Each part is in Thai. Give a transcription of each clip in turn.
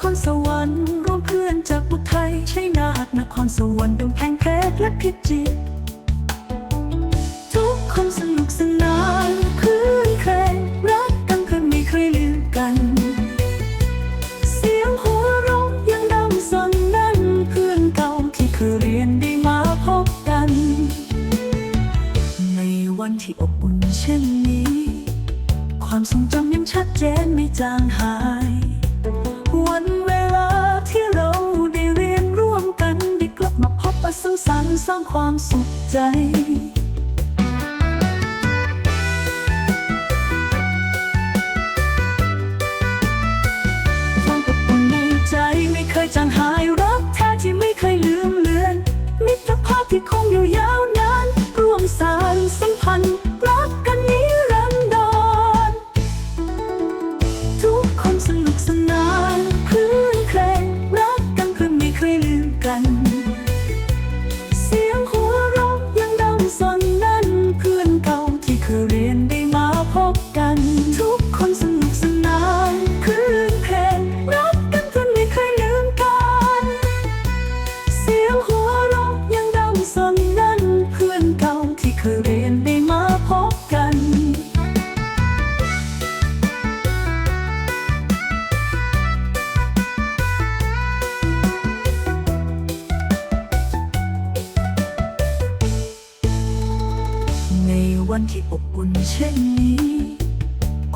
ครสวรรค์รวมเพื่อนจากอุไทัยชัยนาทนครสวรรค์กำแพงเพชรและพิจิตรทุกคนสนุกสนานคืนเครงรักกันเพื่อนไม่เคยลืมกัน เสียงหัวเราะยังดังสนนั่นเพื่อนเก่าที่เคยเรียนได้มาพบกัน ในวันที่อบอุ่นเช่นนี้ ความทรงจำยังชัดเจนไม่จางหาย สรรค์สร้างความสุขใจ วันที่อบอุ่นเช่นนี้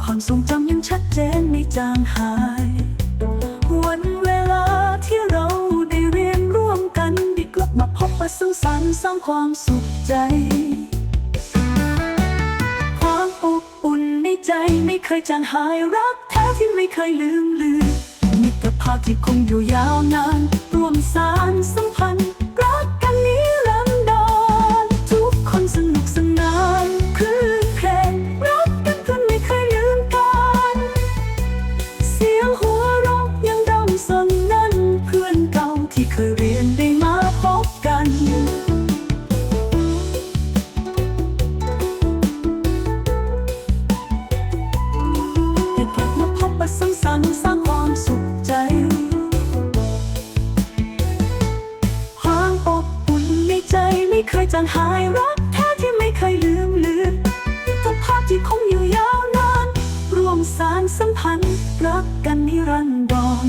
ความทรงจำยังชัดเจนไม่จางหาย วันเวลาที่เราได้เรียนร่วมกันได้กลับมาพบปะสังสรรค์สร้างความสุขใจ ความอบอุ่นในใจไม่เคยจางหายรักแท้ที่ไม่เคยลืมเลือนมิตรภาพที่คงอยู่ยาวนาน จางหายรักแท้ที่ไม่เคยลืมเลือนมิตภาพที่คงอยู่ยาวนานร่วมสารสัมพันธ์ รักกันนิรันดร